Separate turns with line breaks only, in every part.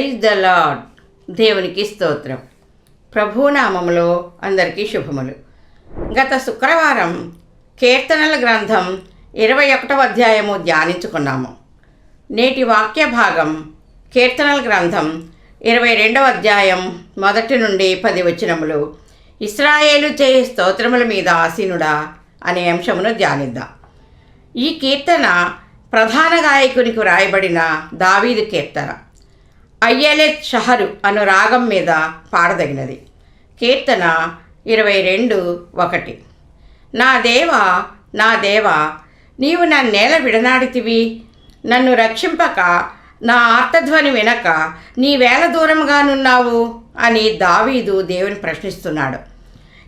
Praise the lord దేవునికి స్తోత్రం. ప్రభునామములో అందరికీ శుభములు. గత శుక్రవారం కీర్తనల గ్రంథం ఇరవై ఒకటవ అధ్యాయము ధ్యానించుకున్నాము. నేటి వాక్య భాగం కీర్తనల గ్రంథం ఇరవై రెండవ అధ్యాయం మొదటి నుండి పది వచనములు. ఇస్రాయేలు చేయి స్తోత్రముల మీద ఆసీనుడా అనే అంశమును ధ్యానిద్దాం. ఈ కీర్తన ప్రధాన గాయకునికి వ్రాయబడిన దావీదు కీర్తన. అయ్యలే షహరు అను రాగం మీద పాడదగినది. కీర్తన ఇరవై రెండు ఒకటి. నా దేవ నా దేవ నీవు నన్నేల విడనాడితివి. నన్ను రక్షింపక నా ఆర్తధ్వని వినక నీ వేల దూరంగానున్నావు అని దావీదు దేవుని ప్రశ్నిస్తున్నాడు.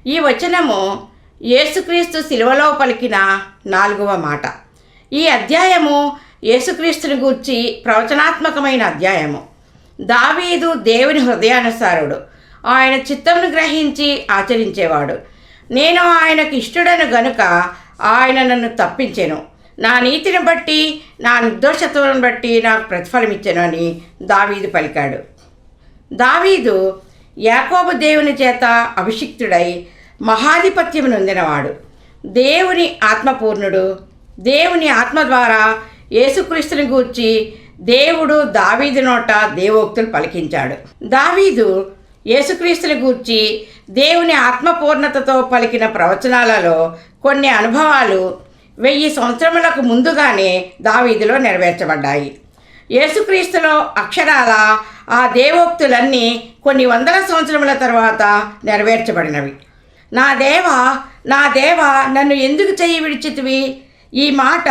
ఈ వచనము యేసుక్రీస్తు శిలువలో పలికిన నాలుగవ మాట. ఈ అధ్యాయము యేసుక్రీస్తుని గూర్చి ప్రవచనాత్మకమైన అధ్యాయము. దావీదు దేవుని హృదయానుసారుడు. ఆయన చిత్తమును గ్రహించి ఆచరించేవాడు. నేను ఆయనకు ఇష్టడను గనుక ఆయన నన్ను తప్పించెను. నా నీతిని బట్టి నా నిర్దోషత్వం బట్టి నాకు ప్రతిఫలం ఇచ్చాను అని దావీదు పలికాడు. దావీదు యాకోబు దేవుని చేత అభిషిక్తుడై మహాధిపత్యం నొందినవాడు. దేవుని ఆత్మపూర్ణుడు. దేవుని ఆత్మ ద్వారా యేసుక్రీస్తుని గూర్చి దేవుడు దావీదు నోట దేవోక్తులు పలికించాడు. దావీదు యేసుక్రీస్తుని గూర్చి దేవుని ఆత్మపూర్ణతతో పలికిన ప్రవచనాలలో కొన్ని అనుభవాలు వెయ్యి సంవత్సరములకు ముందుగానే దావీదులో నెరవేర్చబడ్డాయి. యేసుక్రీస్తులో అక్షరాల ఆ దేవోక్తులన్నీ కొన్ని వందల సంవత్సరముల తర్వాత నెరవేర్చబడినవి. నా దేవ నా దేవ నన్ను ఎందుకు చేయి విడిచితివి? ఈ మాట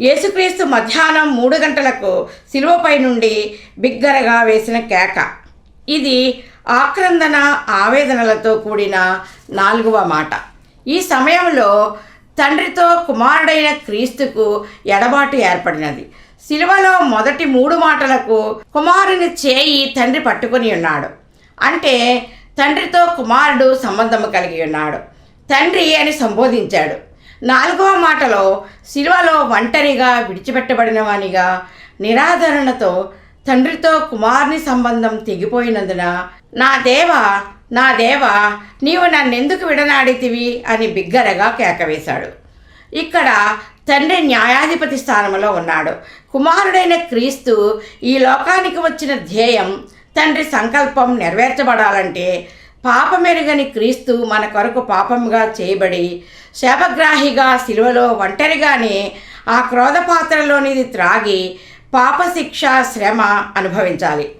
యేసుక్రీస్తు మధ్యాహ్నం మూడు గంటలకు శిలువపై నుండి బిగ్గరగా వేసిన కేక. ఇది ఆక్రందన ఆవేదనలతో కూడిన నాలుగవ మాట. ఈ సమయంలో తండ్రితో కుమారుడైన క్రీస్తుకు ఎడబాటు ఏర్పడినది. శిలువలో మొదటి మూడు మాటలకు కుమారుని చేయి తండ్రి పట్టుకుని ఉన్నాడు. అంటే తండ్రితో కుమారుడు సంబంధము కలిగి ఉన్నాడు. తండ్రి అని సంబోధించాడు. నాలుగవ మాటలో శిలువలో ఒంటరిగా విడిచిపెట్టబడిన వానిగా నిరాదరణతో తండ్రితో కుమారుని సంబంధం తెగిపోయినందున నా దేవ నా దేవ నీవు నన్నెందుకు విడనాడితివి? అని బిగ్గరగా కేకవేశాడు. ఇక్కడ తండ్రి న్యాయాధిపతి స్థానంలో ఉన్నాడు. కుమారుడైన క్రీస్తు ఈ లోకానికి వచ్చిన ధ్యేయం తండ్రి సంకల్పం నెరవేర్చబడాలంటే పాపమెరుగని క్రీస్తు మన కొరకు పాపముగా చేయబడి శాపగ్రాహిగా శిలువలో ఒంటరిగానే ఆ క్రోధపాత్రలోనిది త్రాగి పాపశిక్ష శ్రమ అనుభవించాలి.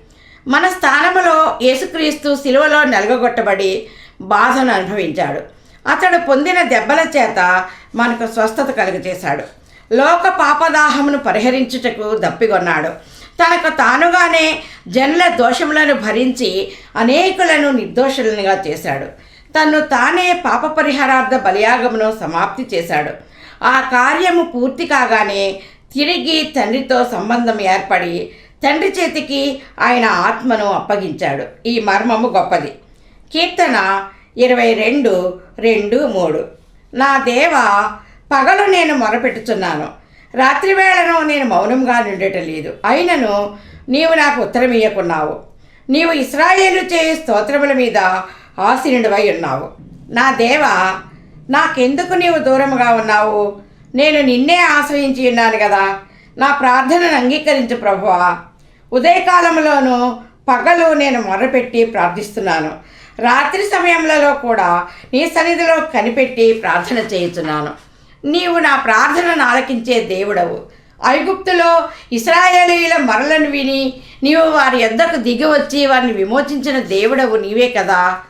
మన స్థానములో యేసుక్రీస్తు శిలువలో నలగగొట్టబడి బాధను అనుభవించాడు. అతడు పొందిన దెబ్బల చేత మనకు స్వస్థత కలుగజేశాడు. లోక పాపదాహమును పరిహరించుటకు దప్పిగొన్నాడు తనకు తానుగానే జనుల దోషములను భరించి అనేకులను నిర్దోషులనిగా చేశాడు. తను తానే పాప పరిహారార్థ బలియాగమును సమాప్తి చేశాడు. ఆ కార్యము పూర్తి కాగానే తిరిగి తండ్రితో సంబంధం ఏర్పడి తండ్రి చేతికి ఆయన ఆత్మను అప్పగించాడు. ఈ మర్మము గొప్పది. కీర్తన ఇరవై రెండు రెండు మూడు. నా దేవ పగలు నేను మొరపెట్టుచున్నాను. రాత్రివేళను నేను మౌనంగా నుండటం లేదు. అయినను నీవు నాకు ఉత్తరం ఇయ్యకున్నావు. నీవు ఇస్రాయేలు చేయి స్తోత్రముల మీద ఆసీనుడివై ఉన్నావు. నా దేవ నాకెందుకు నీవు దూరముగా ఉన్నావు? నేను నిన్నే ఆశ్రయించి ఉన్నాను కదా. నా ప్రార్థనను అంగీకరించు ప్రభువా. ఉదయకాలంలోనూ పగలు నేను మొర్రపెట్టి ప్రార్థిస్తున్నాను. రాత్రి సమయంలో కూడా నీ సన్నిధిలో కనిపెట్టి ప్రార్థన చేయుచున్నాను. నీవు నా ప్రార్థనను ఆలకించే దేవుడవు. ఐగుప్తులో ఇస్రాయేలీల మరలను విని నీవు వారి ఎద్దకు దిగి వచ్చి వారిని విమోచించిన దేవుడవు నీవే కదా.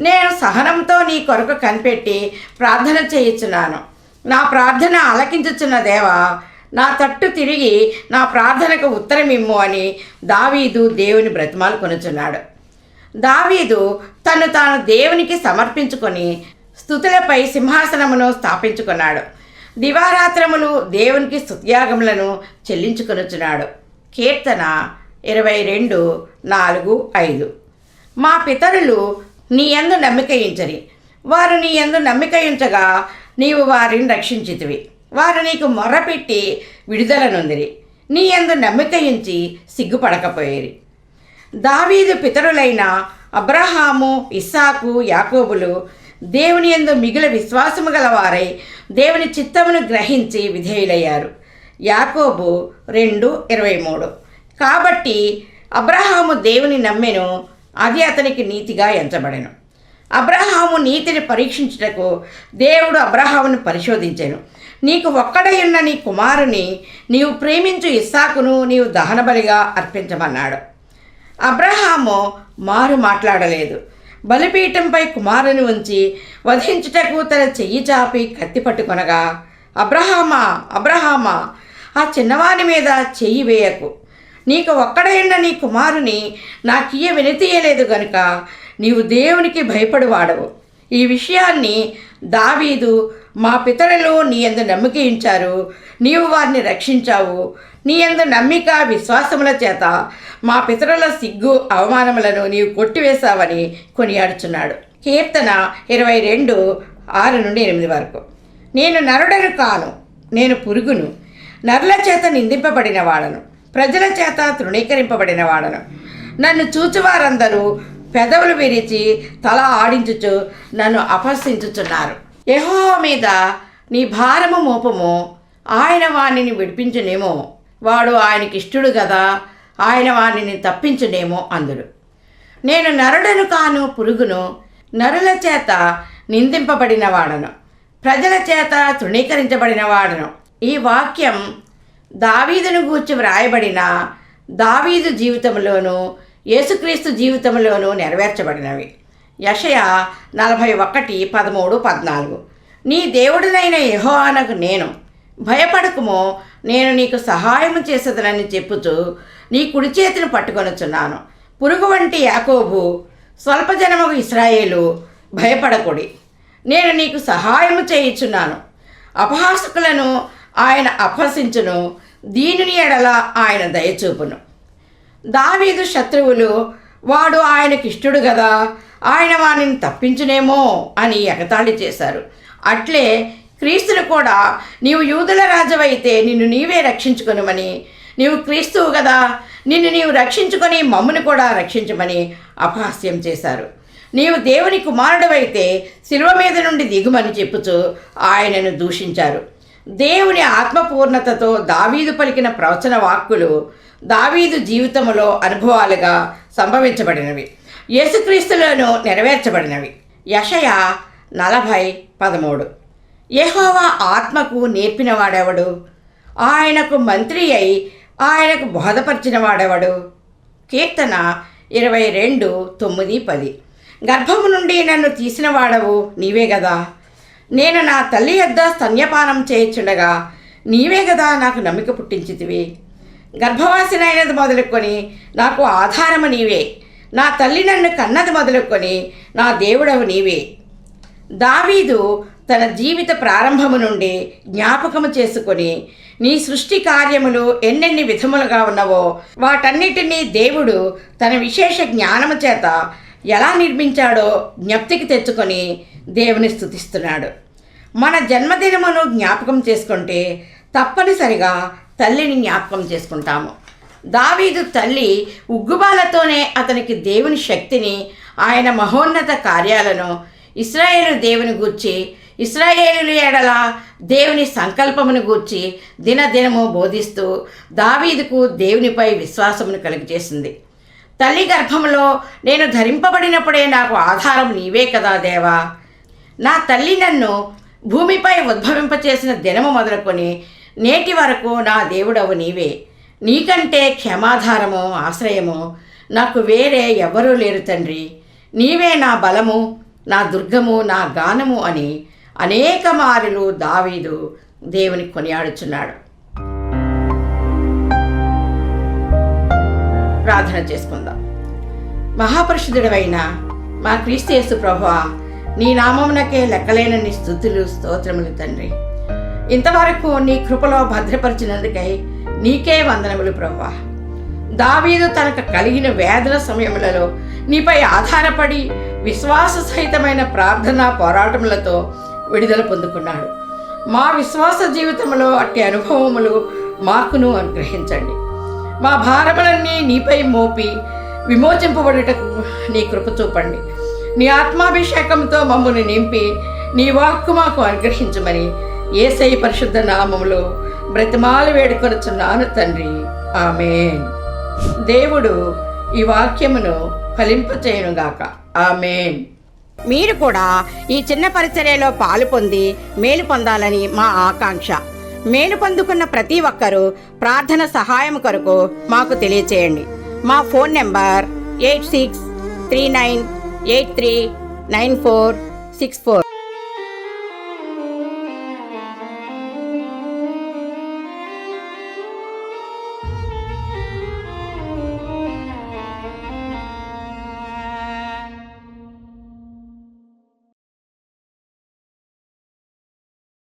నేను సహనంతో నీ కొరకు కనిపెట్టి ప్రార్థన చేయుచున్నాను. నా ప్రార్థన ఆలకించుచున్న దేవా నా తట్టు తిరిగి నా ప్రార్థనకు ఉత్తరమిమ్ము అని దావీదు దేవుని బ్రతిమాలు కొనుచున్నాడు దావీదు తను తాను దేవునికి సమర్పించుకొని స్థుతులపై సింహాసనమును స్థాపించుకున్నాడు. దివారాత్రములు దేవునికి స్తుత్యాగములను చెల్లించుకొనుచున్నాడు. కీర్తన ఇరవై రెండు నాలుగు ఐదు. మా పితరులు నీ యందు నమ్మికయించరి. వారు నీ యందు నమ్మికయించగా నీవు వారిని రక్షించితివి. వారు నీకు మొర్రపెట్టి విడుదలనుందిరి. నీ యందు నమ్మికయించి సిగ్గుపడకపోయేరి. దావీదు పితరులైన అబ్రహాము ఇస్సాకు యాకోబులు దేవుని యందు మిగిల విశ్వాసము గలవారై దేవుని చిత్తమును గ్రహించి విధేయులయ్యారు. యాకోబు రెండు ఇరవై మూడు. కాబట్టి అబ్రహాము దేవుని నమ్మెను అది అతనికి నీతిగా ఎంచబడెను. అబ్రహాము నీతిని పరీక్షించుటకు దేవుడు అబ్రహామును పరిశోధించెను. నీకు ఒక్కడై ఉన్న నీ కుమారుని నీవు ప్రేమించు ఇస్సాకును నీవు దహనబలిగా అర్పించమన్నాడు. అబ్రహాము మారు మాట్లాడలేదు. బలిపీఠంపై కుమారుని ఉంచి వధించుటకు తన చెయ్యి చాపి కత్తి పట్టుకొనగా అబ్రహామా అబ్రహామా ఆ చిన్నవాని మీద చెయ్యి వేయకు. నీకు ఒక్కడైన నీ కుమారుని నాకియ్య వినితీయలేదు గనుక నీవు దేవునికి భయపడివాడవు. ఈ విషయాన్ని దావీదు మా పితరులు నీ ఎందు నమ్మకించారు నీవు వారిని రక్షించావు. నీ ఎందు నమ్మిక విశ్వాసముల చేత మా పితరుల సిగ్గు అవమానములను నీవు కొట్టివేశావని కొనియాడుచున్నాడు. కీర్తన ఇరవై రెండు ఆరు నుండి ఎనిమిది వరకు. నేను నరుడను కాను నేను పురుగును. నరుల చేత నిందింపబడిన వాడను. ప్రజల చేత తృణీకరింపబడిన వాడను. నన్ను చూచువారందరూ పెదవులు విరిచి తల ఆడించుచు నన్ను అపహసించుచున్నారు. యహో మీద నీ భారము మోపము ఆయన వాణిని విడిపించునేమో. వాడు ఆయనకి ఇష్టడు కదా ఆయన వాణిని తప్పించునేమో అందుడు నేను నరుడను కాను పురుగును నరుల చేత నిందింపబడిన వాడను. ప్రజల చేత తృణీకరించబడిన వాడను. ఈ వాక్యం దావీదును గూర్చి వ్రాయబడిన దావీదు జీవితంలోనూ యేసుక్రీస్తు జీవితంలోనూ నెరవేర్చబడినవి. యషయ నలభై ఒకటి పదమూడు పద్నాలుగు. నీ దేవుడినైన యహోవానకు నేను భయపడకుము నేను నీకు సహాయము చేసేదనని చెప్పుచు నీ కుడి చేతిని పట్టుకొనుచున్నాను. పురుగు వంటి యాకోబు స్వల్పజనముకు ఇస్రాయేలు భయపడకుడి. నేను నీకు సహాయము చేయుచున్నాను. అపహాసకులను ఆయన అపహసించును. దీనిని ఎడల ఆయన దయచూపును దావీదు శత్రువులు వాడు ఆయనకిష్టడు కదా ఆయన వానిని తప్పించునేమో అని ఎగతాళి చేశారు. అట్లే క్రీస్తును కూడా నీవు యూదుల రాజవైతే నిన్ను నీవే రక్షించుకొనుమని నీవు క్రీస్తువు కదా నిన్ను నీవు రక్షించుకొని మమ్మును కూడా రక్షించమని అపహాస్యం చేశారు. నీవు దేవుని కుమారుడవైతే శిలువ మీద నుండి దిగుమని చెప్పుచు ఆయనను దూషించారు. దేవుని ఆత్మపూర్ణతతో దావీదు పలికిన ప్రవచన వాక్కులు దావీదు జీవితంలో అనుభవాలుగా సంభవించబడినవి. యేసుక్రీస్తులోనూ నెరవేర్చబడినవి. యషయ నలభై పదమూడు. యహోవా ఆత్మకు నేర్పినవాడెవడు? ఆయనకు మంత్రి అయి ఆయనకు బోధపరిచిన వాడెవడు కీర్తన ఇరవై రెండు తొమ్మిది పది. గర్భము నుండి నన్ను తీసిన వాడవు నీవే కదా నేను నా తల్లి యొద్ద స్తన్యపానం చేయుచుండగా నీవే కదా నాకు నమ్మిక పుట్టించితివి? గర్భవాసినైనది మొదలుకొని నాకు ఆధారము నీవే. నా తల్లి నన్ను కన్నది మొదలుకొని నా దేవుడవు నీవే. దావీదు తన జీవిత ప్రారంభము నుండి జ్ఞాపకము చేసుకొని నీ సృష్టి కార్యములు ఎన్నెన్ని విధములుగా ఉన్నవో వాటన్నిటినీ దేవుడు తన విశేష జ్ఞానము చేత ఎలా నిర్మించాడో జ్ఞప్తికి తెచ్చుకొని దేవుని స్తుతిస్తున్నాడు. మన జన్మదినమును జ్ఞాపకం చేసుకుంటే తప్పనిసరిగా తల్లిని జ్ఞాపకం చేసుకుంటాము. దావీదు తల్లి ఉగ్గుబాలతోనే అతనికి దేవుని శక్తిని ఆయన మహోన్నత కార్యాలను ఇస్రాయేలు దేవుని గూర్చి ఇస్రాయేలు ఎడల దేవుని సంకల్పమును గూర్చి దినదినము బోధిస్తూ దావీదుకు దేవునిపై విశ్వాసమును కలిగజేసింది. తల్లి గర్భంలో నేను ధరింపబడినప్పుడే నాకు ఆధారం నీవే కదా దేవా. నా తల్లి నన్ను భూమిపై ఉద్భవింపచేసిన దినము మొదలుకొని నేటి వరకు నా దేవుడవు నీవే. నీకంటే క్షమాధారము ఆశ్రయము నాకు వేరే ఎవరూ లేరు తండ్రి. నీవే నా బలము నా దుర్గము నా గానము అని అనేక మారులు దావీదు దేవుని కొనియాడుచున్నాడు. ప్రార్థన చేసుకుందాం. మహాపరిషుదుడవైన మా క్రీస్తు యేసు ప్రభువా నీ నామమునకే లెక్కలేనన్ని స్థుతులు స్తోత్రములు తండ్రి. ఇంతవరకు నీ కృపలో భద్రపరిచినందుకై నీకే వందనములు ప్రభా దావీదు తనకు కలిగిన వేదన సమయములలో నీపై ఆధారపడి విశ్వాస సహితమైన ప్రార్థన పోరాటములతో విడుదల పొందుకున్నాడు. మా విశ్వాస జీవితంలో అట్టి అనుభవములు మాకును అనుగ్రహించండి. మా భారములన్నీ నీపై మోపి విమోచింపబడుటకు నీ కృప చూపండి. నీ ఆత్మాభిషేకంతో మమ్మల్ని నింపి నీ వాక్కు మాకు అనుగ్రహించమని ఏసై పరిశుద్ధ నామములో బ్రతిమాలు వేడుకొనుచున్నాను తండ్రి. ఆమెన్. దేవుడు ఈ వాక్యమును ఫలింపచేయునుగాక. ఆమెన్. మీరు కూడా ఈ చిన్న పరిచర్యలో పాలు పొంది మేలు పొందాలని మా ఆకాంక్ష. మేలు పొందుకున్న ప్రతి ఒక్కరూ ప్రార్థన సహాయం కొరకు మాకు తెలియచేయండి. మా phone number eight six three nine eight three nine four six four.